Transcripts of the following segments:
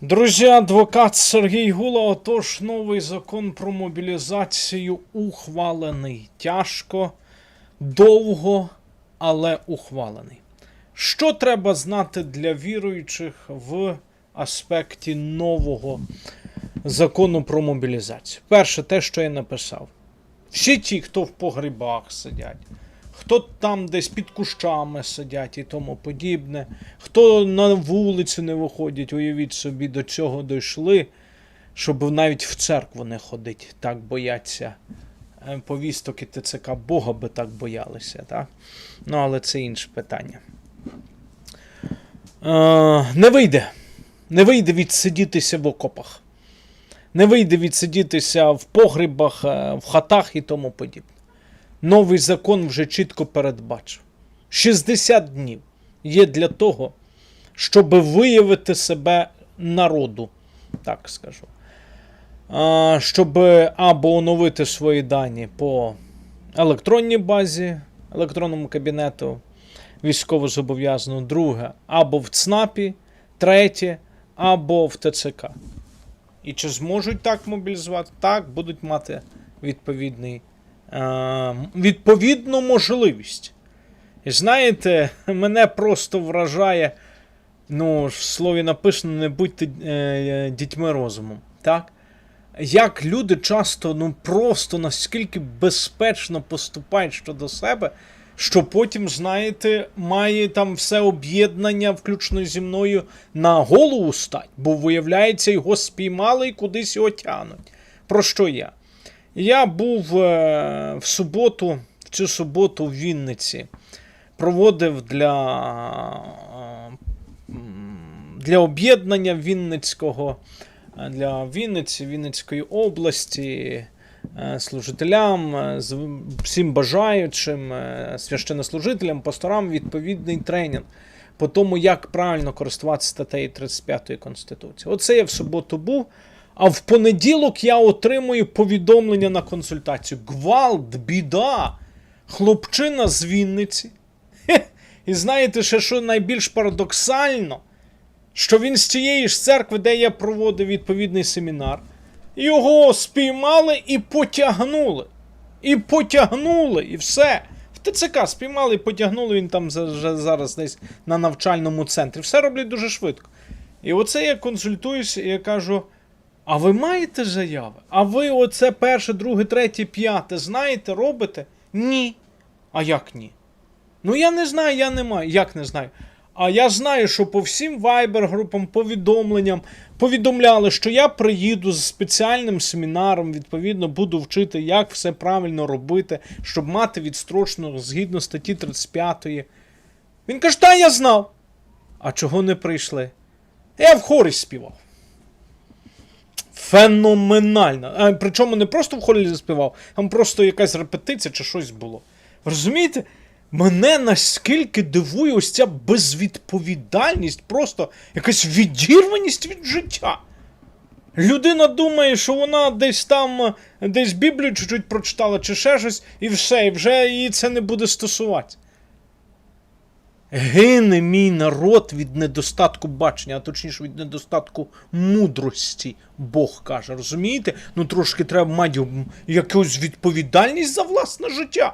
Друзі, адвокат Сергій Гула. Отож, новий закон про мобілізацію ухвалений. Тяжко, довго, але ухвалений. Що треба знати для віруючих в аспекті нового закону про мобілізацію? Перше, те, що я написав. Всі ті, хто в погрібах сидять, хто там десь під кущами сидять і тому подібне, хто на вулицю не виходять, уявіть собі, до цього дійшли, щоб навіть в церкву не ходить, так бояться е, повісток і ТЦК Бога би так боялися, так? Ну, але це інше питання. Е, не вийде. Не вийде відсидітися в окопах. Не вийде відсидітися в погрібах, е, в хатах і тому подібне. Новий закон вже чітко передбачив. 60 днів є для того, щоб виявити себе народу, так скажу. Щоб або оновити свої дані по електронній базі, електронному кабінету військовозобов'язаного, друге, або в ЦНАПі, третє, або в ТЦК. І чи зможуть так мобілізувати? Так, будуть мати відповідний, відповідну можливість. І знаєте, мене просто вражає, ну, в слові написано, не будьте е, дітьми розумом. Так? Як люди часто ну, просто наскільки безпечно поступають щодо себе, що потім, знаєте, має там все об'єднання, включно зі мною, на голову стать, бо виявляється, його спіймали і кудись його тянуть. Про що я? Я був е, в суботу, в цю суботу в Вінниці, проводив для, е, для об'єднання Вінницького, е, для Вінниці, Вінницької області, служителям, всім бажаючим, священнослужителям, пасторам відповідний тренінг по тому, як правильно користуватися статтею 35 Конституції. Оце я в суботу був. А в понеділок я отримую повідомлення на консультацію. Гвалт, біда, хлопчина з Вінниці. І знаєте, ще що найбільш парадоксально, що він з тієї ж церкви, де я проводив відповідний семінар, його спіймали і потягнули. І потягнули, і все. В ТЦК спіймали і потягнули, він там за- за- зараз десь на навчальному центрі. Все роблять дуже швидко. І оце я консультуюся, і я кажу: а ви маєте заяви? А ви оце перше, друге, третє, п'яте знаєте, робите? Ні. А як ні? Ну я не знаю, я не маю. Як не знаю? А я знаю, що по всім вайбер-групам, повідомленням повідомляли, що я приїду з спеціальним семінаром, відповідно, буду вчити, як все правильно робити, щоб мати відстрочну згідно статті 35. Він каже, та я знав. А чого не прийшли? Я в хорі співав. Феноменально. А, причому не просто в хорі заспівав, там просто якась репетиція чи щось було. Ви Розумієте? Мене наскільки дивує ось ця безвідповідальність, просто якась відірваність від життя. Людина думає, що вона десь там, е, десь Біблію чуть-чуть прочитала, чи ще щось, і все, і вже її це не буде стосуватися. Гине мій народ від недостатку бачення, а точніше від недостатку мудрості, Бог каже, розумієте? Ну трошки треба мати якусь відповідальність за власне життя.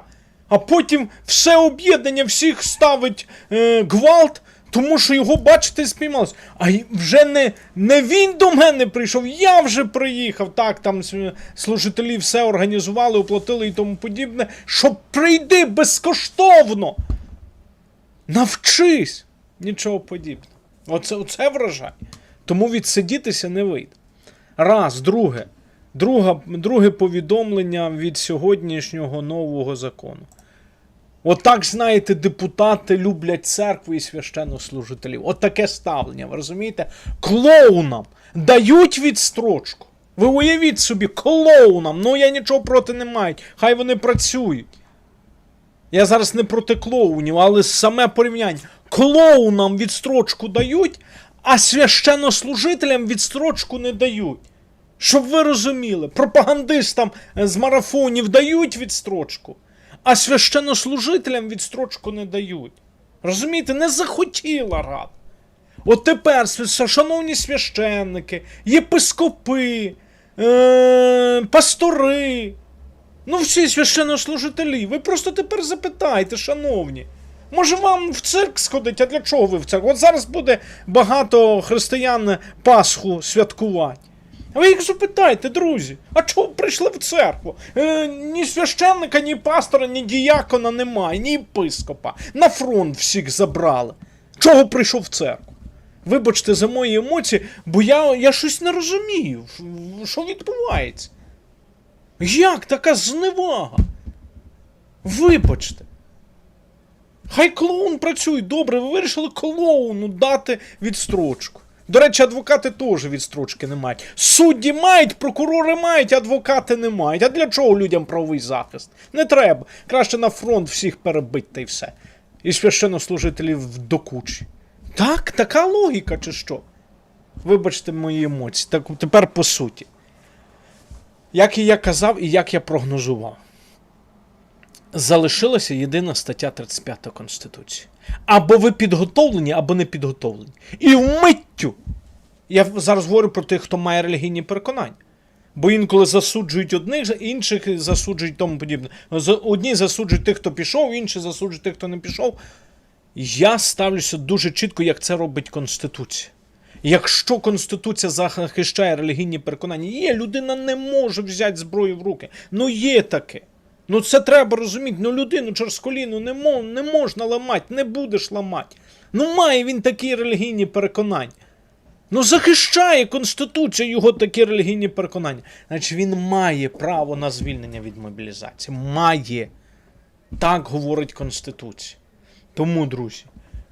А потім все об'єднання всіх ставить е, гвалт, тому що його, бачите, спіймалось. А вже не, не він до мене прийшов, я вже приїхав. Так, там служителі все організували, оплатили і тому подібне. Що прийди безкоштовно. Навчись! Нічого подібного. Оце, оце вражає. Тому відсидітися не вийде. Раз, друге. Друга, друге повідомлення від сьогоднішнього нового закону. Отак, знаєте, депутати люблять церкву і священнослужителів. От таке ставлення, ви розумієте? Клоунам дають відстрочку. Ви уявіть собі, клоунам, ну я нічого проти не маю. Хай вони працюють. Я зараз не проти клоунів, але саме порівняння. Клоунам відстрочку дають, а священнослужителям відстрочку не дають. Щоб ви розуміли, пропагандистам е, з марафонів дають відстрочку, а священнослужителям відстрочку не дають. Розумієте, не захотіла рада. От тепер, шановні священники, єпископи, е- пастори, ну всі священнослужителі, ви просто тепер запитайте, шановні. Може вам в цирк сходить, а для чого ви в цирк? От зараз буде багато християн Пасху святкувати. А ви їх запитайте, друзі, а чого прийшли в церкву? Е, ні священника, ні пастора, ні діякона немає, ні єпископа. На фронт всіх забрали. Чого прийшов в церкву? Вибачте за мої емоції, бо я, я щось не розумію, що відбувається. Як така зневага? Вибачте. Хай клоун працює добре, ви вирішили клоуну дати відстрочку. До речі, адвокати теж відстрочки не мають. Судді мають, прокурори мають, адвокати не мають. А для чого людям правовий захист? Не треба. Краще на фронт всіх перебить та й все. І священнослужителів до кучі. Так, така логіка, чи що? Вибачте мої емоції. Так тепер по суті. Як і я казав, і як я прогнозував залишилася єдина стаття 35 Конституції. Або ви підготовлені, або не підготовлені. І вмиттю. Я зараз говорю про тих, хто має релігійні переконання. Бо інколи засуджують одних, інших засуджують тому подібне. Одні засуджують тих, хто пішов, інші засуджують тих, хто не пішов. Я ставлюся дуже чітко, як це робить Конституція. Якщо Конституція захищає релігійні переконання, є, людина не може взяти зброю в руки. Ну є таке. Ну це треба розуміти. Ну людину через коліно не, мо, не можна ламати, не будеш ламати. Ну має він такі релігійні переконання. Ну захищає Конституція його такі релігійні переконання. Значить він має право на звільнення від мобілізації. Має. Так говорить Конституція. Тому, друзі,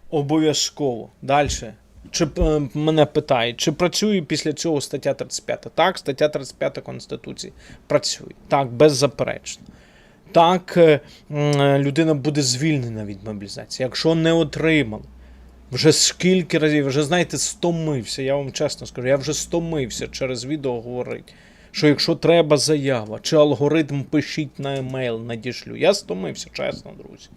обов'язково. Далі. Чи е, мене питають, чи працює після цього стаття 35? Так, стаття 35 Конституції працює. Так, беззаперечно. Так, е, людина буде звільнена від мобілізації. Якщо не отримала, вже скільки разів, вже знаєте, стомився. Я вам чесно скажу, я вже стомився через відео говорити. Що якщо треба заява чи алгоритм пишіть на емейл, надішлю. Я стомився, чесно, друзі.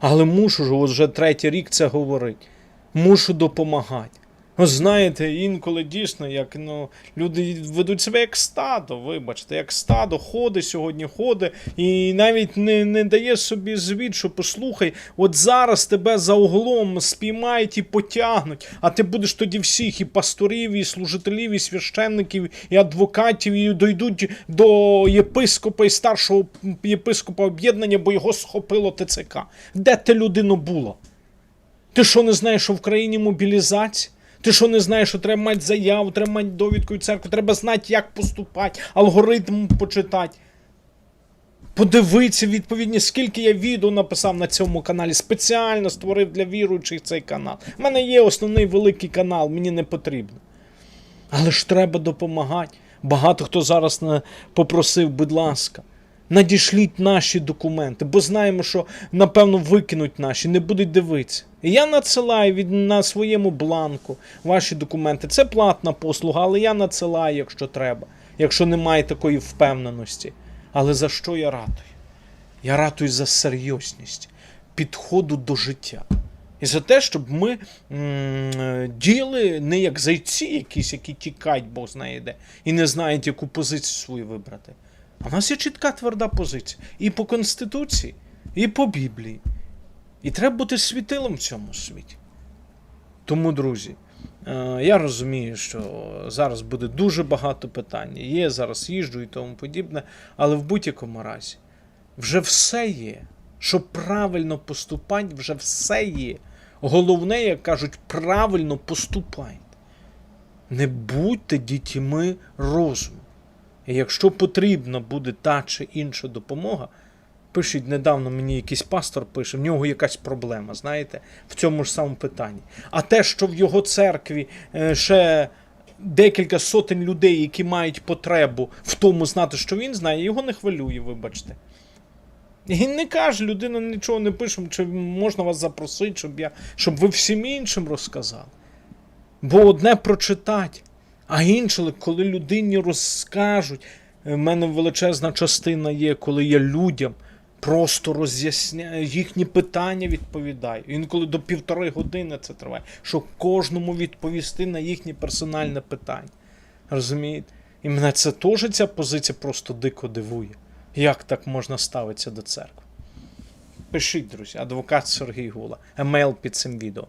Але мушу ж, вже третій рік це говорити. Мушу допомагати. Ну, знаєте, інколи дійсно, як ну, люди ведуть себе як стадо, вибачте, як стадо ходить сьогодні, ходить, і навіть не, не дає собі звіт, що послухай, от зараз тебе за углом спіймають і потягнуть, а ти будеш тоді всіх і пасторів, і служителів, і священників, і адвокатів, і дойдуть до єпископа і старшого єпископа об'єднання, бо його схопило ТЦК. Де ти людину було? Ти що не знаєш, що в країні мобілізація? Ти що не знаєш, що треба мати заяву, треба мати довідку від церкви, треба знати, як поступати, алгоритм почитати. Подивитися відповідні, скільки я відео написав на цьому каналі. Спеціально створив для віруючих цей канал. У мене є основний великий канал, мені не потрібно. Але ж треба допомагати. Багато хто зараз попросив, будь ласка, надішліть наші документи, бо знаємо, що напевно викинуть наші, не будуть дивитися. Я надсилаю від на своєму бланку ваші документи. Це платна послуга, але я надсилаю, якщо треба, якщо немає такої впевненості. Але за що я ратую? Я ратую за серйозність підходу до життя. І за те, щоб ми м, діяли не як зайці якісь, які тікають, Бог знає де, і не знають, яку позицію свою вибрати. А в нас є чітка тверда позиція. І по Конституції, і по Біблії. І треба бути світилом в цьому світі. Тому, друзі, е, я розумію, що зараз буде дуже багато питань. Є зараз їжджу і тому подібне, але в будь-якому разі вже все є. Щоб правильно поступати, вже все є. Головне, як кажуть, правильно поступайте. Не будьте дітьми розуму. І якщо потрібна буде та чи інша допомога, пишіть недавно мені якийсь пастор пише, в нього якась проблема, знаєте, в цьому ж самому питанні. А те, що в його церкві е, ще декілька сотень людей, які мають потребу в тому знати, що він знає, його не хвилює, вибачте. І не каже, людина нічого не пише, чи можна вас запросити, щоб, я, щоб ви всім іншим розказали. Бо одне прочитати, а інше, коли людині розкажуть, в мене величезна частина є, коли я людям просто роз'ясняю їхні питання, відповідаю. Інколи до півтори години це триває, щоб кожному відповісти на їхнє персональне питання. Розумієте? І мене це теж ця позиція просто дико дивує. Як так можна ставитися до церкви? Пишіть, друзі, адвокат Сергій Гула, емейл під цим відео.